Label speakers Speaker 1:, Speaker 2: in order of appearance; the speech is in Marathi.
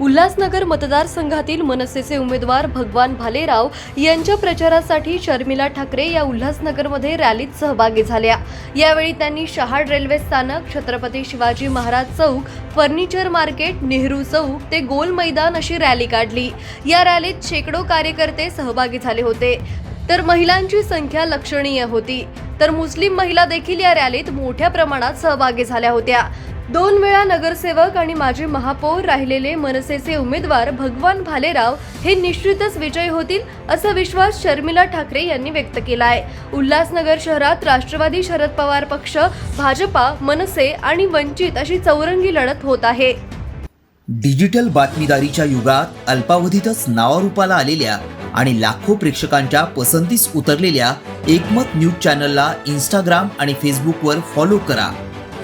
Speaker 1: उल्हासनगर मतदारसंघातील मनसेचे उमेदवार भगवान भालेराव यांच्या प्रचारासाठी शर्मिला ठाकरे या उल्हासनगरमध्ये रॅलीत सहभागी झाल्या. यावेळी त्यांनी शहाड रेल्वे स्थानक छत्रपती शिवाजी महाराज चौक फर्निचर मार्केट नेहरू चौक ते गोल मैदान अशी रॅली काढली. या रॅलीत शेकडो कार्यकर्ते सहभागी झाले होते. तर महिलांची संख्या लक्षणीय होती. तर मुस्लिम महिला देखील या रॅलीत मोठ्या प्रमाणात सहभागी झाल्या होत्या. दोन वेळा नगरसेवक आणि माजी महापौर राहिलेले मनसेचे उमेदवार भगवान भालेराव हे निश्चितच विजयी होतील असा विश्वास शर्मिला ठाकरे यांनी व्यक्त केला आहे उल्हासनगर शहरात राष्ट्रवादी शरद पवार पक्ष भाजपा मनसे आणि वंचित अशी चौरंगी लढत होत आहे.
Speaker 2: डिजिटल बातमीदारीच्या युगात अल्पावधीतच नावारूपाला आलेल्या आणि लाखो प्रेक्षकांच्या पसंतीस उतरलेल्या एकमत न्यूज चॅनलला इंस्टाग्राम आणि फेसबुकवर फॉलो करा.